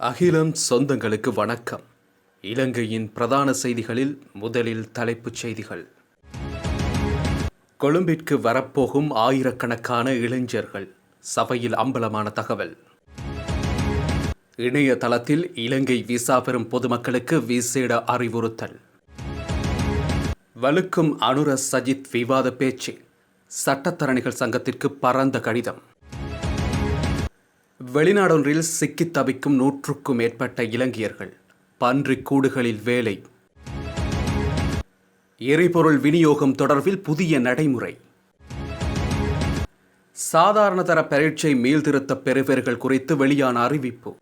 அகிலம் சொந்தங்களுக்கு வணக்கம். இலங்கையின் பிரதான செய்திகளில் முதலில் தலைப்புச் செய்திகள். கொழும்பிற்கு வரப்போகும் ஆயிரக்கணக்கான இளைஞர்கள். சபையில் அம்பலமான தகவல். இணையதளத்தில் இலங்கை விசா பெறும் பொதுமக்களுக்கு விசேட அறிவுறுத்தல். வலுக்கும் அனுர சஜித் விவாத பேச்சு. சட்டத்தரணிகள் சங்கத்திற்கு பரந்த கடிதம். வெளிநாடொன்றில் சிக்கித் தவிக்கும் நூற்றுக்கும் மேற்பட்ட இலங்கையர்கள் பன்றி கூடுகளில் வேலை. எரிபொருள் விநியோகம் தொடர்பில் புதிய நடைமுறை. சாதாரணதர பரீட்சை மீள்திருத்த பெறுவர்கள் குறித்து வெளியான அறிவிப்பு.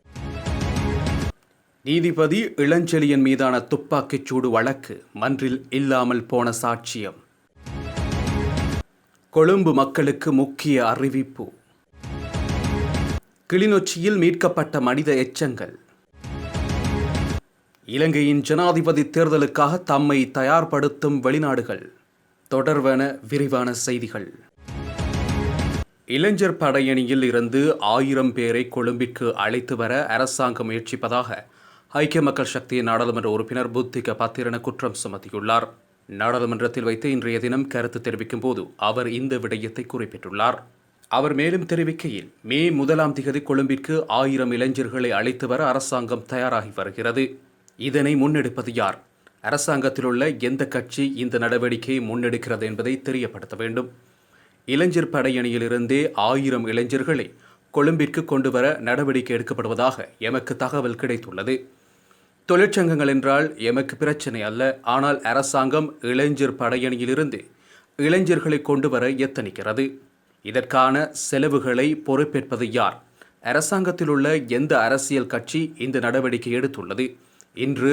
நீதிபதி இளஞ்செழியன் மீதான துப்பாக்கிச் சூடு வழக்கு மன்றில் இல்லாமல் போன சாட்சியம். கொழும்பு மக்களுக்கு முக்கிய அறிவிப்பு. கிளிநொச்சியில் மீட்கப்பட்ட மனித எச்சங்கள். இலங்கையின் ஜனாதிபதி தேர்தலுக்காக தம்மை தயார்படுத்தும் வெளிநாடுகள். தொடர்வன விரிவான செய்திகள். இளைஞர் படையணியில் இருந்து ஆயிரம் பேரை கொழும்பிற்கு அழைத்து வர அரசாங்கம் முயற்சிப்பதாக ஐக்கிய மக்கள் சக்தியின் நாடாளுமன்ற உறுப்பினர் புத்திக பத்திரன குற்றம் சுமத்தியுள்ளார். நாடாளுமன்றத்தில் வைத்து இன்றைய தினம் கருத்து தெரிவிக்கும் போது அவர் இந்த விடயத்தை குறிப்பிட்டுள்ளார். அவர் மேலும் தெரிவிக்கையில் மே முதலாம் திகதி கொழும்பிற்கு ஆயிரம் இளைஞர்களை அழைத்து வர அரசாங்கம் தயாராகி வருகிறது. இதனை முன்னெடுப்பது யார்? அரசாங்கத்தில் உள்ள எந்த கட்சி இந்த நடவடிக்கையை முன்னெடுக்கிறது என்பதை தெரியப்படுத்த வேண்டும். இளைஞர் படையணியிலிருந்தே ஆயிரம் இளைஞர்களை கொழும்பிற்கு கொண்டு வர நடவடிக்கை எடுக்கப்படுவதாக எமக்கு தகவல் கிடைத்துள்ளது. தொழிற்சங்கங்கள் என்றால் எமக்கு பிரச்சனை அல்ல. ஆனால் அரசாங்கம் இளைஞர் படையணியிலிருந்து இளைஞர்களை கொண்டு வர எத்தனிக்கிறது. இதற்கான செலவுகளை பொறுப்பேற்பது யார்? அரசாங்கத்தில் உள்ள எந்த அரசியல் கட்சி இந்த நடவடிக்கை எடுத்துள்ளது? இன்று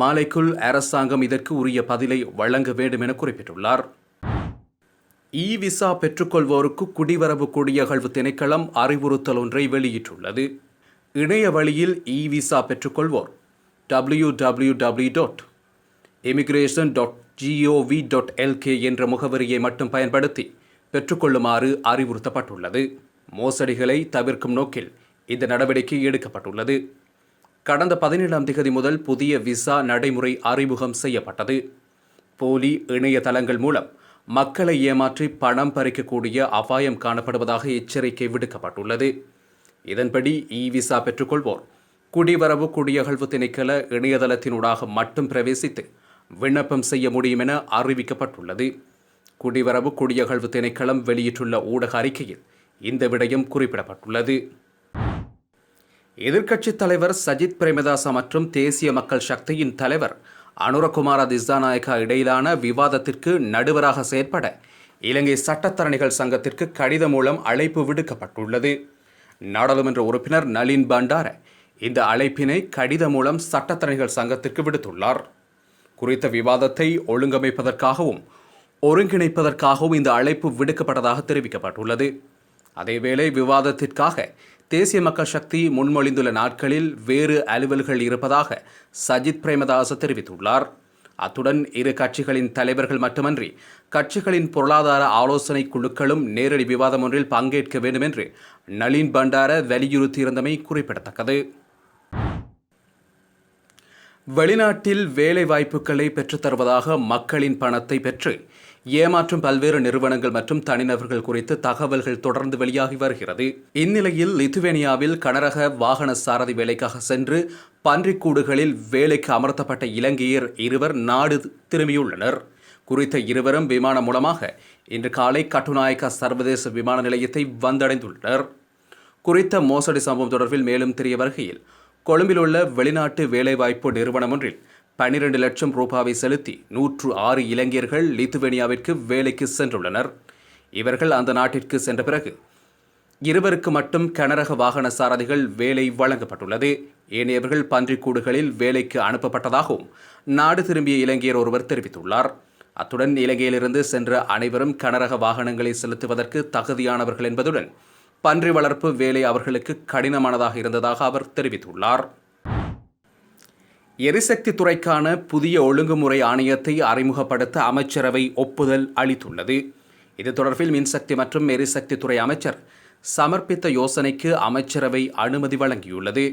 மாலைக்குள் அரசாங்கம் இதற்கு உரிய பதிலை வழங்க வேண்டும் என குறிப்பிட்டுள்ளார். இ விசா பெற்றுக்கொள்வோருக்கு குடிவரவு குடியகழ்வு திணைக்களம் அறிவுறுத்தல் ஒன்றை வெளியிட்டுள்ளது. இணைய வழியில் e visa பெற்றுக்கொள்வோர். W W W dot immigration dot GOV dot LK என்ற முகவரியை மட்டும் பயன்படுத்தி பெற்றுக்கொள்ளுமாறு அறிவுறுத்தப்பட்டுள்ளது. மோசடிகளை தவிர்க்கும் நோக்கில் இந்த நடவடிக்கை எடுக்கப்பட்டுள்ளது. கடந்த பதினேழாம் திகதி முதல் புதிய விசா நடைமுறை அறிமுகம் செய்யப்பட்டது. போலி இணையதளங்கள் மூலம் மக்களை ஏமாற்றி பணம் பறிக்கக்கூடிய அபாயம் காணப்படுவதாக எச்சரிக்கை விடுக்கப்பட்டுள்ளது. இதன்படி இ விசா பெற்றுக்கொள்வோர் குடிவரவு குடியகழ்வு திணைக்கள இணையதளத்தினூடாக மட்டும் பிரவேசித்து விண்ணப்பம் செய்ய முடியும் என அறிவிக்கப்பட்டுள்ளது. குடிவரவு குடியகழ்வு திணைக்களம் வெளியிட்டுள்ள ஊடக அறிக்கையில் இந்த விடயம் குறிப்பிடப்பட்டுள்ளது. எதிர்க்கட்சித் தலைவர் சஜித் பிரேமதாசா மற்றும் தேசிய மக்கள் சக்தியின் தலைவர் அனுரகுமார திசாநாயக்கா இடையிலான விவாதத்திற்கு நடுவராக செயற்பட இலங்கை சட்டத்தரணிகள் சங்கத்திற்கு கடிதம் மூலம் அழைப்பு விடுக்கப்பட்டுள்ளது. நாடாளுமன்ற உறுப்பினர் நளின் பண்டார இந்த அழைப்பினை கடிதம் மூலம் சட்டத்தரணிகள் சங்கத்திற்கு விடுத்துள்ளார். குறித்த விவாதத்தை ஒழுங்கமைப்பதற்காகவும் ஒருங்கிணைப்பதற்காகவும் இந்த அழைப்பு விடுக்கப்பட்டதாக தெரிவிக்கப்பட்டுள்ளது. அதேவேளை விவாதத்திற்காக தேசிய மக்கள் சக்தி முன்மொழிந்துள்ள நாட்களில் வேறு அலுவல்கள் இருப்பதாக சஜித் பிரேமதாச தெரிவித்துள்ளார். அத்துடன் இரு கட்சிகளின் தலைவர்கள் மட்டுமன்றி கட்சிகளின் பொருளாதார ஆலோசனை குழுக்களும் நேரடி விவாதம் ஒன்றில் பங்கேற்க வேண்டும் என்று நளின் பண்டார வலியுறுத்தியிருந்தமை குறிப்பிடத்தக்கது. வெளிநாட்டில் வேலை வாய்ப்புகளை பெற்றுத்தருவதாக மக்களின் பணத்தை பெற்று ஏமாற்றும் பல்வேறு நிறுவனங்கள் மற்றும் தனிநபர்கள் குறித்து தகவல்கள் தொடர்ந்து வெளியாகி வருகிறது. இந்நிலையில் லித்துவேனியாவில் கனரக வாகன சாரதி வேலைக்காக சென்று பன்றிக்கூடுகளில் வேலைக்கு அமர்த்தப்பட்ட இலங்கையர் இருவர் நாடு திரும்பியுள்ளனர். குறித்த இருவரும் விமானம் மூலமாக இன்று காலை கட்டுநாயக்கா சர்வதேச விமான நிலையத்தை வந்தடைந்துள்ளனர். குறித்த மோசடி சம்பவம் தொடர்பில் மேலும் தெரிய வருகையில் கொழும்பில் உள்ள வெளிநாட்டு வேலைவாய்ப்பு நிறுவனம் ஒன்றில் பனிரெண்டு லட்சம் ரூபாவை செலுத்தி நூற்று ஆறு இளைஞர்கள் லித்துவேனியாவிற்கு வேலைக்கு சென்றுள்ளனர். இவர்கள் அந்த நாட்டிற்கு சென்ற பிறகு இருவருக்கு மட்டும் கனரக வாகன சாரதிகள் வேலை வழங்கப்பட்டுள்ளது. ஏனையவர்கள் பன்றிக்கூடுகளில் வேலைக்கு அனுப்பப்பட்டதாகவும் நாடு திரும்பிய இலங்கையர் ஒருவர் தெரிவித்துள்ளார். அத்துடன் இலங்கையிலிருந்து சென்ற அனைவரும் கனரக வாகனங்களை செலுத்துவதற்கு தகுதியானவர்கள் என்பதுடன் பன்றி வளர்ப்பு வேலை அவர்களுக்கு கடினமானதாக இருந்ததாக அவர் தெரிவித்துள்ளார். எரிசக்தி துறைக்கான புதிய ஒழுங்குமுறை ஆணையத்தை அறிமுகப்படுத்த அமைச்சரவை ஒப்புதல் அளித்துள்ளது. இது தொடர்பில் மின்சக்தி மற்றும் எரிசக்தி துறை அமைச்சர் சமர்ப்பித்த யோசனைக்கு அமைச்சரவை அனுமதி வழங்கியுள்ளது.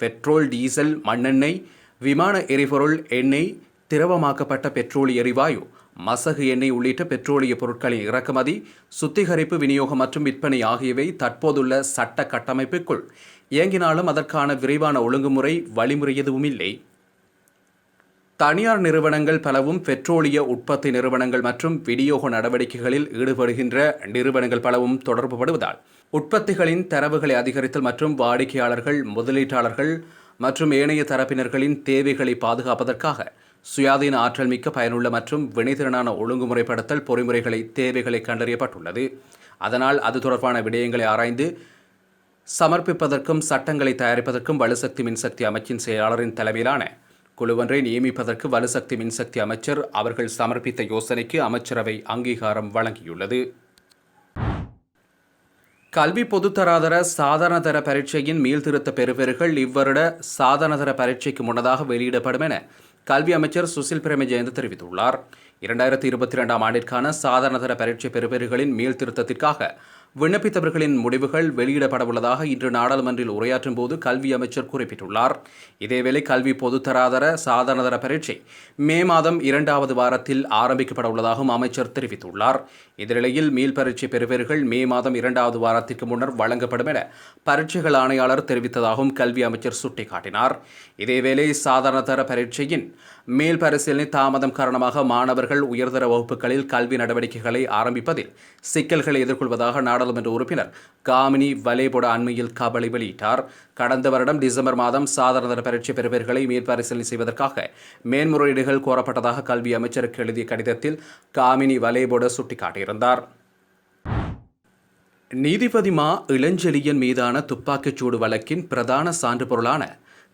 பெட்ரோல் டீசல் மண்ணெண்ணெய் விமான எரிபொருள் எண்ணெய் திரவமாக்கப்பட்ட பெட்ரோலிய எரிவாயு மசகு எண்ணெய் உள்ளிட்ட பெட்ரோலிய பொருட்களின் இறக்குமதி சுத்திகரிப்பு விநியோகம் மற்றும் விற்பனை ஆகியவை தற்போதுள்ள சட்ட கட்டமைப்புக்குள் இயங்கினாலும் அதற்கான விரைவான ஒழுங்குமுறை வழிமுறை எதுவும் இல்லை தனியார் நிறுவனங்கள் பலவும் பெட்ரோலிய உற்பத்தி நிறுவனங்கள் மற்றும் விநியோக நடவடிக்கைகளில் ஈடுபடுகின்ற நிறுவனங்கள் பலவும் தொடர்புபடுவதால் உற்பத்திகளின் தரவுகளை அதிகரித்தல் மற்றும் வாடிக்கையாளர்கள் முதலீட்டாளர்கள் மற்றும் ஏனைய தரப்பினர்களின் தேவைகளை பாதுகாப்பதற்காக சுயாதீன ஆற்றல் மிக்க பயனுள்ள மற்றும் வினைத்திறனான ஒழுங்குமுறைப்படுத்தல் பொறிமுறைகளை தேவைகளை கண்டறியப்பட்டுள்ளது. அதனால் அது தொடர்பான விடயங்களை ஆராய்ந்து சமர்ப்பிப்பதற்கும் சட்டங்களை தயாரிப்பதற்கும் வலுசக்தி மின்சக்தி அமைச்சின் செயலாளரின் தலைமையிலான குழுவொன்றை நியமிப்பதற்கு வலுசக்தி மின்சக்தி அமைச்சர் அவர்கள் சமர்ப்பித்த யோசனைக்கு அமைச்சரவை அங்கீகாரம் வழங்கியுள்ளது. கல்வி பொதுத்தராதர சாதாரணதர பரீட்சையின் மீள்திருத்த பெறுபேறுகள் இவ்வருட சாதாரணதர பரீட்சைக்கு முன்னதாக வெளியிடப்படும் என கல்வி அமைச்சர் சுசில் பிரேமஜெயந்த் தெரிவித்துள்ளார். இரண்டாயிரத்தி இருபத்தி இரண்டாம் ஆண்டிற்கான சாதாரணதர பரீட்சை பெறுபேறுகளின் மீள்திருத்தத்திற்காக விண்ணப்பித்தவர்களின் முடிவுகள் வெளியிடப்பட உள்ளதாக இன்று நாடாளுமன்றில் உரையாற்றும் போது கல்வி அமைச்சர் குறிப்பிட்டுள்ளார். இதேவேளை கல்வி பொதுத்தராதர சாதாரணதர பரீட்சை மே மாதம் இரண்டாவது வாரத்தில் ஆரம்பிக்கப்பட உள்ளதாகவும் அமைச்சர் தெரிவித்துள்ளார். இந்நிலையில் மீள் பரீட்சை பெறுபேறுகள் மே மாதம் இரண்டாவது வாரத்திற்கு முன்னர் வழங்கப்படும் என பரீட்சைகள் ஆணையாளர் தெரிவித்ததாகவும் கல்வி அமைச்சர் சுட்டிக்காட்டினார். இதேவேளை சாதாரணதர பரீட்சையின் மேல் பரிசீலனை தாமதம் காரணமாக மாணவர்கள் உயர்தர வகுப்புகளில் கல்வி நடவடிக்கைகளை ஆரம்பிப்பதில் சிக்கல்களை எதிர்கொள்வதாக நாடாளுமன்ற உறுப்பினர் காமினி வலேபுட அண்மையில் கபலை வெளியிட்டார். கடந்த வருடம் டிசம்பர் மாதம் சாதாரண பரீட்சை பெறுபேறுகளை மேற்பரிசீலனை செய்வதற்காக மேன்முறையீடுகள் கோரப்பட்டதாக கல்வி அமைச்சருக்கு எழுதிய கடிதத்தில் காமினி வலேபுட சுட்டிக்காட்டியிருந்தார். நீதிபதி மா இளஞ்செழியன் மீதான துப்பாக்கிச்சூடு வழக்கின் பிரதான சான்று பொருளான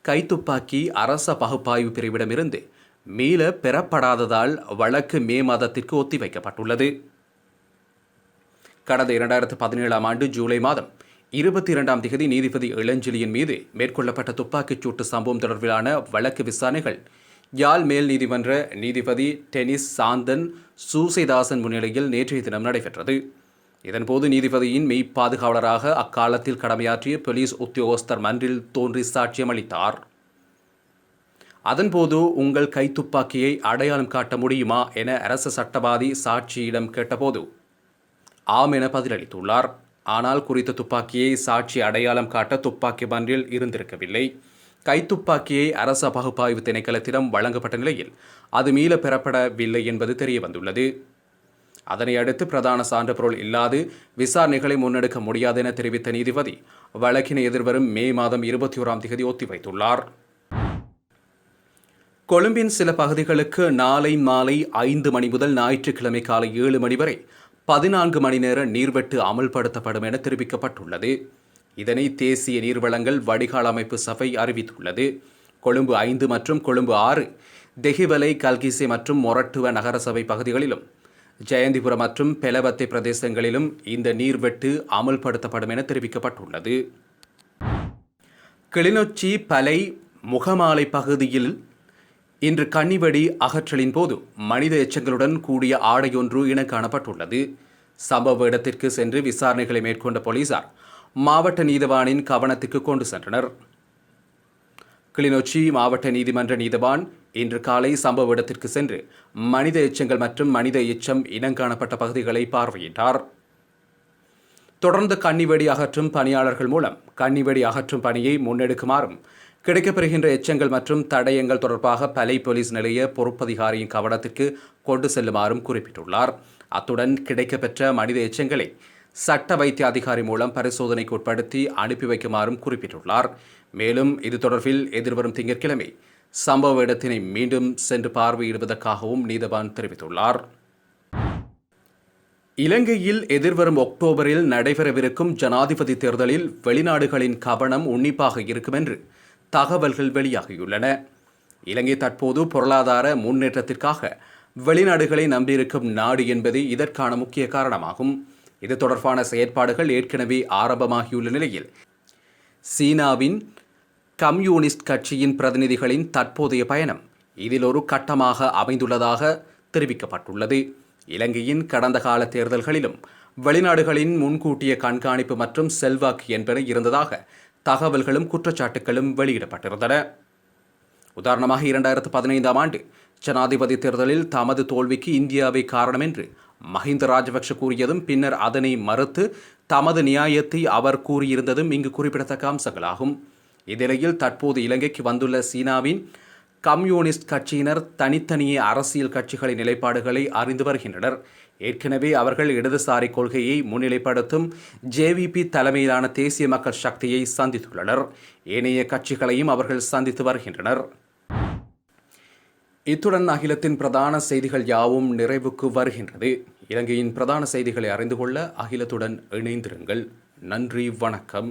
கைத்துப்பாக்கி அரச பகுப்பாய்வு பிரிவிடமிருந்து மீள பெறப்படாததால் வழக்கு மே மாதத்திற்கு ஒத்திவைக்கப்பட்டுள்ளது. கடந்த இரண்டாயிரத்து பதினேழாம் ஆண்டு ஜூலை மாதம் இருபத்தி இரண்டாம் திகதி நீதிபதி இளஞ்செலியின் மீது மேற்கொள்ளப்பட்ட துப்பாக்கிச் சூட்டு சம்பவம் தொடர்பிலான வழக்கு விசாரணைகள் யாழ் மேல் நீதிமன்ற நீதிபதி டெனிஸ் சாந்தன் சூசைதாசன் முன்னிலையில் நேற்றைய தினம் நடைபெற்றது. இதன்போது நீதிபதியின் மெய் பாதுகாவலராக அக்காலத்தில் கடமையாற்றிய போலீஸ் உத்தியோகஸ்தர் மன்றில் தோன்றி சாட்சியம் அளித்தார். அதன்போது உங்கள் கைத்துப்பாக்கியை அடையாளம் காட்ட முடியுமா என அரச சட்டவாதி சாட்சியிடம் கேட்டபோது ஆம் என பதிலளித்துள்ளார். ஆனால் குறித்த துப்பாக்கியை சாட்சி அடையாளம் காட்ட துப்பாக்கி பன்றில் இருந்திருக்கவில்லை. கைத்துப்பாக்கியை அரச பகுப்பாய்வு திணைக்களத்திடம் வழங்கப்பட்ட நிலையில் அது மீள பெறப்படவில்லை என்பது தெரிய வந்துள்ளது அதனை அடுத்து பிரதான சான்றுபொருள் இல்லாது விசாரணைகளை முன்னெடுக்க முடியாது என தெரிவித்த நீதிபதி வழக்கினை எதிர்வரும் மே மாதம் இருபத்தி ஓராம் தேதி ஒத்திவைத்துள்ளார். கொழும்பின் சில பகுதிகளுக்கு நாளை மாலை ஐந்து மணி முதல் ஞாயிற்றுக்கிழமை காலை ஏழு மணி வரை பதினான்கு மணி நேர நீர்வெட்டு அமல்படுத்தப்படும் என தெரிவிக்கப்பட்டுள்ளது. இதனை தேசிய நீர்வளங்கள் வடிகால் அமைப்பு சபை அறிவித்துள்ளது. கொழும்பு ஐந்து மற்றும் கொழும்பு ஆறு தெஹிவலை கல்கிசை மற்றும் மொரட்டுவ நகரசபை பகுதிகளிலும் ஜெயந்திபுரம் மற்றும் பெலவத்தை பிரதேசங்களிலும் இந்த நீர்வெட்டு அமல்படுத்தப்படும் என தெரிவிக்கப்பட்டுள்ளது. கிளிநொச்சி பலை முகமாலை பகுதியில் இன்று கன்னிவெடி அகற்றலின் போது மனித எச்சங்களுடன் கூடிய ஆடையொன்று இன காணப்பட்டுள்ளது. சம்பவ இடத்திற்கு சென்று விசாரணைகளை மேற்கொண்ட போலீசார் மாவட்ட நீதவானின் கவனத்துக்கு கொண்டு சென்றனர். கிளிநொச்சி மாவட்ட நீதிமன்ற நீதவான் இன்று காலை சம்பவ இடத்திற்கு சென்று மனித எச்சங்கள் மற்றும் மனித எச்சம் இனங்காணப்பட்ட பகுதிகளை பார்வையிட்டார். தொடர்ந்து கன்னிவெடி அகற்றும் பணியாளர்கள் மூலம் கன்னிவெடி அகற்றும் பணியை முன்னெடுக்குமாறும் கிடைக்கப்பெறுகின்ற எச்சங்கள் மற்றும் தடயங்கள் தொடர்பாக பலை போலீஸ் நிலைய பொறுப்பதிகாரியின் கவனத்திற்கு கொண்டு செல்லுமாறும் குறிப்பிட்டுள்ளார். அத்துடன் கிடைக்கப்பெற்ற மனித எச்சங்களை சட்ட வைத்திய அதிகாரி மூலம் பரிசோதனைக்கு உட்படுத்தி அனுப்பி வைக்குமாறும் குறிப்பிட்டுள்ளார். மேலும் இது தொடர்பில் எதிர்வரும் திங்கட்கிழமை சம்பவ இடத்தினை மீண்டும் சென்று பார்வையிடுவதற்காகவும் நீதவான் தெரிவித்துள்ளார். இலங்கையில் எதிர்வரும் அக்டோபரில் நடைபெறவிருக்கும் ஜனாதிபதி தேர்தலில் வெளிநாடுகளின் கவனம் உன்னிப்பாக இருக்கும் என்று தகவல்கள் வெளியாகியுள்ளன. இலங்கை தற்போது பொருளாதார முன்னேற்றத்திற்காக வெளிநாடுகளை நம்பியிருக்கும் நாடு என்பது இதற்கான முக்கிய காரணமாகும். இது தொடர்பான செயற்பாடுகள் ஏற்கனவே ஆரம்பமாகியுள்ள நிலையில். சீனாவின் கம்யூனிஸ்ட் கட்சியின் பிரதிநிதிகளின் தற்போதைய பயணம் இதில் ஒரு கட்டமாக அமைந்துள்ளதாக தெரிவிக்கப்பட்டுள்ளது. இலங்கையின் கடந்த கால தேர்தல்களிலும் வெளிநாடுகளின் முன்கூட்டிய கண்காணிப்பு மற்றும் செல்வாக்கு என்பன இருந்ததாக தகவல்களும் குற்றச்சாட்டுகளும் வெளியிடப்பட்டிருந்தன. உதாரணமாக இரண்டாயிரத்து பதினைந்தாம் ஆண்டு ஜனாதிபதி தேர்தலில் தமது தோல்விக்கு இந்தியாவை காரணம் என்று மஹிந்த ராஜபக்ஷ கூறியதும் பின்னர் அதனை மறுத்து தமது நியாயத்தை அவர் கூறியிருந்ததும் இங்கு குறிப்பிடத்தக்க அம்சங்களாகும். இந்நிலையில் தற்போது இலங்கைக்கு வந்துள்ள சீனாவின் கம்யூனிஸ்ட் கட்சியினர் தனித்தனியே அரசியல் கட்சிகளின் நிலைப்பாடுகளை அறிந்து வருகின்றனர். ஏற்கனவே அவர்கள் இடதுசாரி கொள்கையை முன்னிலைப்படுத்தும் ஜேவிபி தலைமையிலான தேசிய மக்கள் சக்தியை சந்தித்துள்ளனர். ஏனைய கட்சிகளையும் அவர்கள் சந்தித்து வருகின்றனர். இத்துடன் அகிலத்தின் பிரதான செய்திகள் யாவும் நிறைவுக்கு வருகின்றது. இலங்கையின் பிரதான செய்திகளை அறிந்து கொள்ள அகிலத்துடன் இணைந்திருங்கள். நன்றி வணக்கம்.